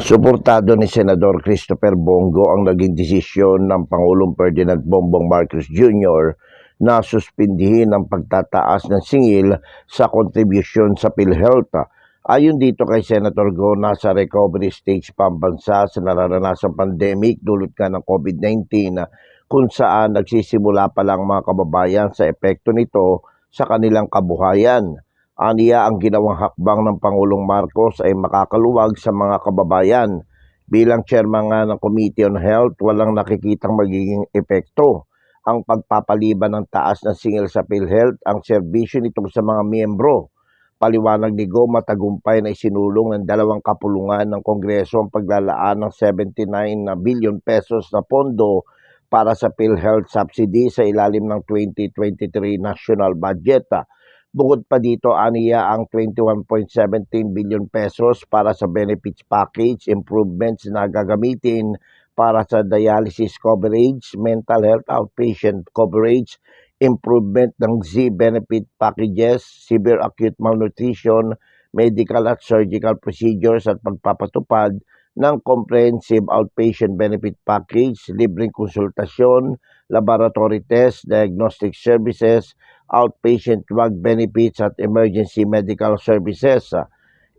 Suportado ni Senador Christopher Bongo ang naging desisyon ng Pangulong Ferdinand Bongbong Marcos Jr. na suspindihin ang pagtataas ng singil sa kontribusyon sa PhilHealth. Ayon dito kay Senator Go, nasa recovery stage pa ang bansa sa nararanasang pandemic dulot nga ng COVID-19 kung saan nagsisimula pa lang mga kababayan sa epekto nito sa kanilang kabuhayan. Aniya ang ginawang hakbang ng Pangulong Marcos ay makakaluwag sa mga kababayan. Bilang chairman nga ng Committee on Health, walang nakikitang magiging epekto ang pagpapaliban ng taas ng singil sa PhilHealth ang serbisyo nito sa mga miyembro. Paliwanag ni Go, matagumpay na isinulong ng dalawang kapulungan ng Kongreso ang paglalaan ng 79 na billion pesos na pondo para sa PhilHealth subsidy sa ilalim ng 2023 national budget. Bukod pa dito, aniya ang 21.17 billion pesos para sa benefits package improvements na gagamitin para sa dialysis coverage, mental health outpatient coverage, improvement ng Z benefit packages, severe acute malnutrition, medical at surgical procedures at pagpapatupad ng comprehensive outpatient benefit package, libreng konsultasyon, laboratory test, diagnostic services, outpatient drug benefits at emergency medical services.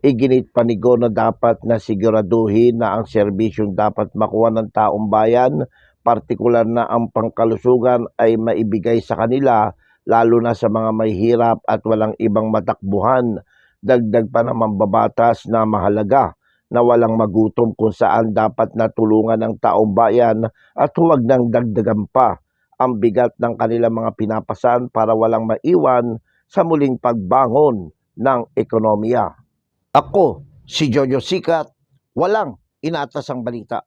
Iginit pa ni Go na dapat na siguraduhin na ang serbisyong dapat makuha ng taong bayan, partikular na ang pangkalusugan ay maibigay sa kanila lalo na sa mga may hirap at walang ibang matakbuhan. Dagdag pa naman babatas na mahalaga na walang magutom kung saan dapat natulungan ng taong bayan at huwag nang dagdagan pa ang bigat ng kanilang mga pinapasan para walang maiwan sa muling pagbangon ng ekonomiya. Ako, si Jojo Sikat, walang inatas ang balita.